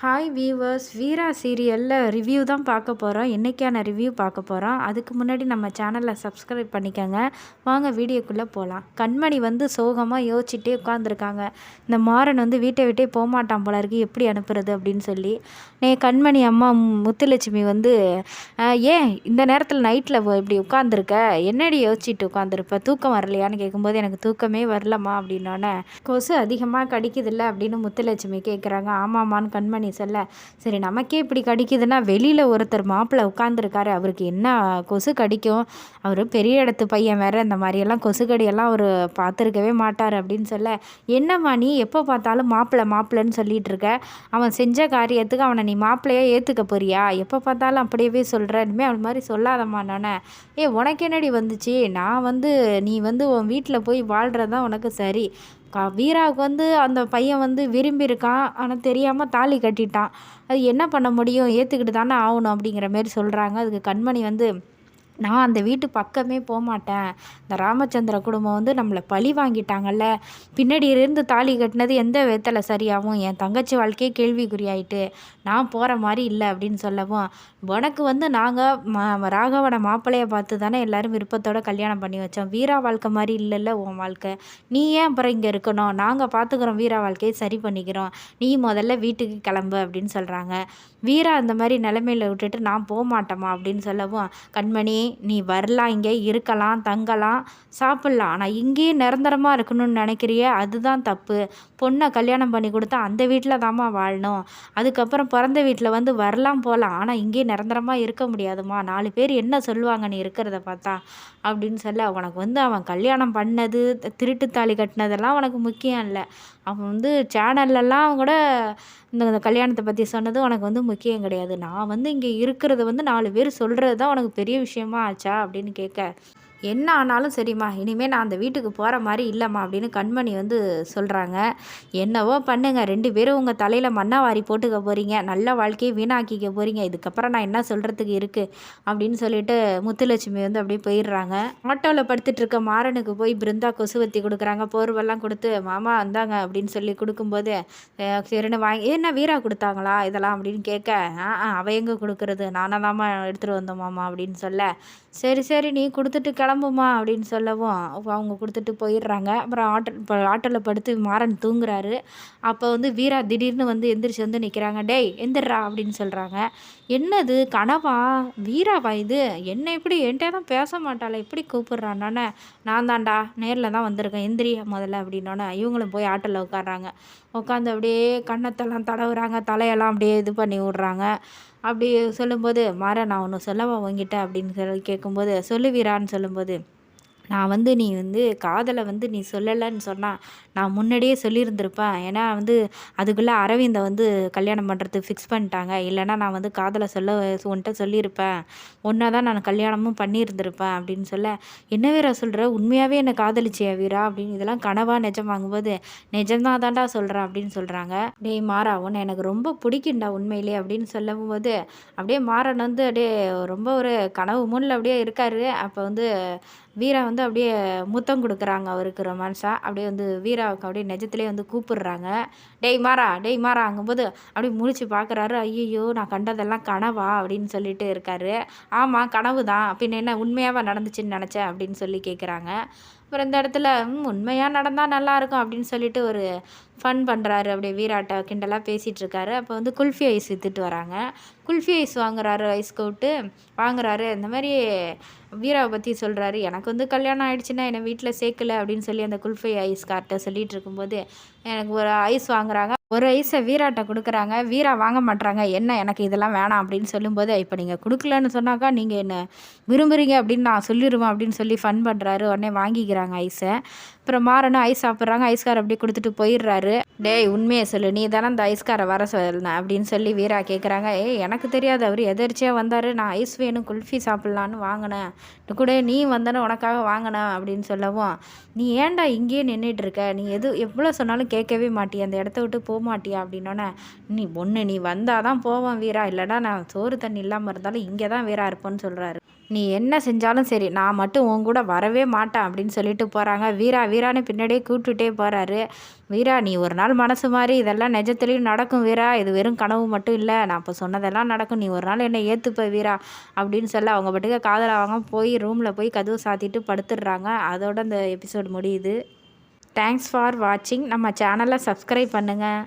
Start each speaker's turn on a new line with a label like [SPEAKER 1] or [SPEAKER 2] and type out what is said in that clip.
[SPEAKER 1] Hi viewers வீரா சீரியலில் review தான் பார்க்க போகிறோம் என்றைக்கான ரிவ்யூ பார்க்க போகிறோம் அதுக்கு முன்னாடி நம்ம சேனலை சப்ஸ்கிரைப் பண்ணிக்கோங்க. வாங்க வீடியோக்குள்ளே போகலாம் கண்மணி வந்து சோகமாக யோசிச்சுட்டே உட்காந்துருக்காங்க இந்த மாறன் வந்து வீட்டை விட்டே போகமாட்டான் போல இருக்கு. எப்படி அனுப்புறது அப்படின்னு சொல்லி. நே கண்மணி அம்மா முத்துலட்சுமி வந்து ஏன் இந்த நேரத்தில் நைட்டில் இப்படி உட்காந்துருக்க என்னடி யோசிச்சுட்டு உட்காந்துருப்ப தூக்கம் வரலையான்னு கேட்கும்போது எனக்கு தூக்கமே வரலம்மா அப்படின்னோடனே கொசு அதிகமாக கடிக்குதில்ல அப்படின்னு முத்துலட்சுமி கேட்குறாங்க ஆமாம்மான்னு கண்மணி சொல்ல சரி நமக்கே இப்படி கடிக்குதுன்னா வெளியில் ஒருத்தர் மாப்பிள்ளை உட்காந்துருக்காரு அவருக்கு என்ன கொசு கடிக்கும்? அவர் பெரிய இடத்து பையன் வேறு இந்த மாதிரியெல்லாம் கொசு கடியெல்லாம் அவர் பார்த்துருக்கவே மாட்டார் அப்படின்னு சொல்ல என்னம்மா நீ எப்போ பார்த்தாலும் மாப்பிள்ளை மாப்பிள்ளைன்னு சொல்லிகிட்டு இருக்க? அவன் செஞ்ச காரியத்துக்கு அவனை நீ மாப்பிள்ளையாக ஏற்றுக்க போறியா? எப்போ பார்த்தாலும் அப்படியே சொல்கிற இனிமேல் அவன் மாதிரி சொல்லாதம்மா நானே. ஏ உனக்கு என்னடி வந்துச்சு? நான் வந்து நீ வந்து உன் வீட்டில் போய் வாழ்கிறது தான் உனக்கு சரி. கா வீராவுக்கு வந்து அந்த பையன் வந்து விரும்பியிருக்கான். ஆனால் தெரியாமல் தாலி கட்டிட்டான். அது என்ன பண்ண முடியும்? ஏற்றுக்கிட்டு தானே ஆகணும் அப்படிங்கிற மாரி சொல்கிறாங்க அதுக்கு கண்மணி வந்து நான் அந்த வீட்டு பக்கமே போகமாட்டேன் இந்த ராமச்சந்திர குடும்பம் வந்து நம்மளை பழி வாங்கிட்டாங்கல்ல. பின்னாடி இருந்து தாலி கட்டினது எந்த விதத்தில் சரியாகும் என் தங்கச்சி வாழ்க்கையே கேள்விக்குறியாயிட்டு நான் போகிற மாதிரி இல்லை அப்படின்னு சொல்லவும். உனக்கு வந்து நாங்கள் ராகவனை மாப்பிள்ளையை பார்த்து தானே எல்லோரும் விருப்பத்தோடு கல்யாணம் பண்ணி வச்சோம். வீரா வாழ்க்கை மாதிரி இல்லைல்ல உன் வாழ்க்கை. நீ ஏன் அப்புறம் இங்கே இருக்கணும்? நாங்கள் பார்த்துக்குறோம் வீரா வாழ்க்கையை சரி பண்ணிக்கிறோம். நீ முதல்ல வீட்டுக்கு கிளம்பு அப்படின்னு சொல்கிறாங்க வீரா அந்த மாதிரி நிலமையில விட்டுட்டு நான் போக மாட்டேமா அப்படின்னு சொல்லவும். கண்மணி நீ வரலாம் இங்கே இருக்கலாம் தங்கலாம் சாப்பிட்லாம். ஆனால் இங்கேயே நிரந்தரமாக இருக்கணும்னு நினைக்கிறிய அதுதான் தப்பு. பொண்ணை கல்யாணம் பண்ணி கொடுத்தா அந்த வீட்டில் தாம்மா வாழணும். அதுக்கப்புறம் பிறந்த வீட்டில் வந்து வரலாம் போகலாம் ஆனால் இங்கேயே நிரந்தரமாக இருக்க முடியாதுமா நாலு பேர் என்ன சொல்லுவாங்க நீ இருக்கிறத பார்த்தா? அப்படின்னு சொல்ல உனக்கு வந்து அவன் கல்யாணம் பண்ணது திருட்டு தாலி கட்டினதெல்லாம் உனக்கு முக்கியம் இல்லை. அவன் வந்து சேனல்லலாம் கூட இந்த கல்யாணத்தை பற்றி சொன்னது உனக்கு வந்து முக்கியம் கிடையாது. நான் வந்து இங்கே இருக்கிறத வந்து நாலு பேர் சொல்கிறது தான் உனக்கு பெரிய விஷயமா ஆச்சா அப்படின்னு கேட்க என்ன ஆனாலும் சரிம்மா இனிமேல் நான் அந்த வீட்டுக்கு போகிற மாதிரி இல்லைம்மா அப்படின்னு கண்மணி வந்து சொல்கிறாங்க என்னவோ பண்ணுங்கள் ரெண்டு பேரும் உங்கள் தலையில் மண்ணா வாரி போட்டுக்க போகிறீங்க நல்ல வாழ்க்கையை வீணாக்கிக்க போகிறீங்க இதுக்கப்புறம் நான் என்ன சொல்கிறதுக்கு இருக்குது அப்படின்னு சொல்லிட்டு முத்துலட்சுமி வந்து அப்படியே போயிடுறாங்க. ஆட்டோவில் படுத்துட்டு இருக்க மாறனுக்கு போய் பிருந்தா கொசுவத்தி கொடுக்குறாங்க. போர்வெல்லாம் கொடுத்து மாமா வந்தாங்க அப்படின்னு சொல்லி கொடுக்கும்போது சரின்னு வாங்கி என்ன வீரா கொடுத்தாங்களா இதெல்லாம்? அப்படின்னு கேட்க ஆ அவ எங்கே கொடுக்குறது நானாக தாம்மா எடுத்துகிட்டு வந்தோம் மாமா அப்படின்னு சொல்ல சரி சரி நீ கொடுத்துட்டு கிளம்புமா அப்படின்னு சொல்லவும் அவங்க கொடுத்துட்டு போயிடுறாங்க. அப்புறம் ஆட்டோ இப்போ ஆட்டோவில் படுத்து மாறன் தூங்குறாரு. அப்போ வந்து வீரா திடீர்னு வந்து எந்திரிச்சு வந்து நிற்கிறாங்க டேய் எந்திரா அப்படின்னு சொல்கிறாங்க என்னது கனவா? வீராவா இது? என்ன இப்படி? என்கிட்ட தான் பேச மாட்டாளே. எப்படி கூப்பிட்றானே நான் தான்டா நேரில் தான் வந்திருக்கேன். எந்திரி முதல்ல அப்படின்னோன்னே இவங்களும் போய் ஆட்டோவில் உட்காடுறாங்க உட்காந்து அப்படியே கன்னத்தெல்லாம் தடவுறாங்க. தலையெல்லாம் அப்படியே இது பண்ணி விட்றாங்க. அப்படி சொல்லும்போது மாற நான் ஒன்று சொல்லவா உங்ககிட்ட அப்படின்னு சொல்லி கேட்கும்போது சொல்லு வீரான்னு சொல்லும்போது நான் வந்து நீ வந்து காதலை வந்து நீ சொல்லலைன்னு சொன்னால் நான் முன்னாடியே சொல்லியிருந்திருப்பேன். ஏன்னா வந்து அதுக்குள்ளே அரவிந்தை வந்து கல்யாணம் பண்ணுறதுக்கு ஃபிக்ஸ் பண்ணிட்டாங்க. இல்லைனா நான் வந்து காதலை சொல்ல உன்கிட்ட சொல்லியிருப்பேன். ஒன்றா தான் நான் கல்யாணமும் பண்ணியிருந்திருப்பேன் அப்படின்னு சொல்ல என்ன வீரா சொல்கிற உண்மையாகவே என்னை காதலிச்சியா வீரா? அப்படின்னு இதெல்லாம் கனவா நிஜம் வாங்கும்போது நிஜம்தான் தாண்டா சொல்கிறேன் அப்படின்னு சொல்கிறாங்க டேய் மாறா உன்னை எனக்கு ரொம்ப பிடிக்கும்டா உண்மையிலே அப்படின்னு சொல்லும் போது அப்படியே மாறன் வந்து அப்படியே ரொம்ப ஒரு கனவு முன்னில் அப்படியே இருக்கார். அப்போ வந்து வீரா வந்து அப்படியே முத்தம் கொடுக்குறாங்க அவருக்கு ரொமான்ஸாக அப்படியே வந்து வீராவுக்கு அப்படியே நிஜத்துலேயே வந்து கூப்பிடுறாங்க. டெய் மாறா டெய் மாறாங்கும்போது அப்படியே முழிச்சு பார்க்குறாரு. ஐயோ நான் கண்டதெல்லாம் கனவா? அப்படின்னு சொல்லிட்டு இருக்காரு. ஆமாம் கனவு தான் பின்ன என்ன உண்மையாக நடந்துச்சுன்னு நினச்சேன் அப்படின்னு சொல்லி கேட்குறாங்க அப்புறம் இந்த இடத்துல உண்மையாக நடந்தால் நல்லாயிருக்கும் அப்படின்னு சொல்லிட்டு ஒரு ஃபன் பண்ணுறாரு அப்படியே வீராட்ட கிண்டலாக பேசிகிட்டு இருக்காரு. அப்போ வந்து குல்ஃபி ஐஸ் வித்துட்டு வராங்க. குல்ஃபி ஐஸ் வாங்குறாரு ஐஸ் கவுட்டு வாங்குறாரு. இந்த மாதிரி வீராவை பற்றி சொல்கிறாரு எனக்கு வந்து கல்யாணம் ஆகிடுச்சுன்னா என்னை வீட்டில் சேர்க்கல அப்படின்னு சொல்லி அந்த குல்ஃபி ஐஸ் கார்ட்டை சொல்லிகிட்டு இருக்கும்போது எனக்கு ஒரு ஐஸ் வாங்குறாங்க. ஒரு ஐஸை வீராட்ட கொடுக்குறாங்க. வீரா வாங்க மாட்டுறாங்க என்ன எனக்கு இதெல்லாம் வேணாம் அப்படின்னு சொல்லும்போது இப்போ நீங்கள் கொடுக்கலன்னு சொன்னாக்கா நீங்கள் என்ன விரும்புகிறீங்க அப்படின்னு நான் சொல்லிடுவேன் அப்படின்னு சொல்லி ஃபன் பண்ணுறாரு உடனே வாங்கிக்கிறாங்க ஐஸை. அப்புறம் மாறனும் ஐஸ் சாப்பிட்றாங்க ஐஸ்கார் அப்படி கொடுத்துட்டு போயிடுறாரு. டேய் உண்மையை சொல்லு நீ தானே அந்த ஐஸ்காரை வர சொல்லணும் அப்படின்னு சொல்லி வீரா கேட்குறாங்க ஏய் எனக்கு தெரியாது அவர் எதர்ச்சியாக வந்தார். நான் ஐஸ் வேணும் குல்ஃபி சாப்பிட்லான்னு வாங்கினேன். கூட நீ வந்தேன்னு உனக்காக வாங்கினேன் அப்படின்னு சொல்லவும் நீ ஏன்டா இங்கேயே நின்றுட்டு இருக்க? நீ எது எவ்வளோ சொன்னாலும் கேட்கவே மாட்டியா? அந்த இடத்த விட்டு போக மாட்டியா? அப்படின்னோடனே நீ ஒன்று நீ வந்தால் தான் போவேன் வீரா. இல்லைனா நான் சோறு தண்ணி இல்லாமல் இருந்தாலும் இங்கே தான் வீரா இருப்பேன்னு சொல்கிறாரு நீ என்ன செஞ்சாலும் சரி நான் மட்டும் உன் கூட வரவே மாட்டேன் அப்படின்னு சொல்லிட்டு போகிறாங்க வீரா வீரா வீரான்னு பின்னாடியே கூப்பிட்டுட்டே போகிறாரு வீரா நீ ஒரு நாள் மனசு மாதிரி இதெல்லாம் நிஜத்துலேயும் நடக்கும் வீரா. இது வெறும் கனவு மட்டும் இல்லை. நான் இப்போ சொன்னதெல்லாம் நடக்கும். நீ ஒரு நாள் என்னை ஏற்றுப்ப வீரா அப்படின்னு சொல்ல அவங்க பாட்டுக்கு காதலாவாங்க போய் ரூமில் போய் கதவு சாத்திட்டு படுத்துடுறாங்க. அதோட இந்த எபிசோடு முடியுது. தேங்க்ஸ் ஃபார் வாட்சிங் நம்ம சேனலை சப்ஸ்கிரைப் பண்ணுங்கள்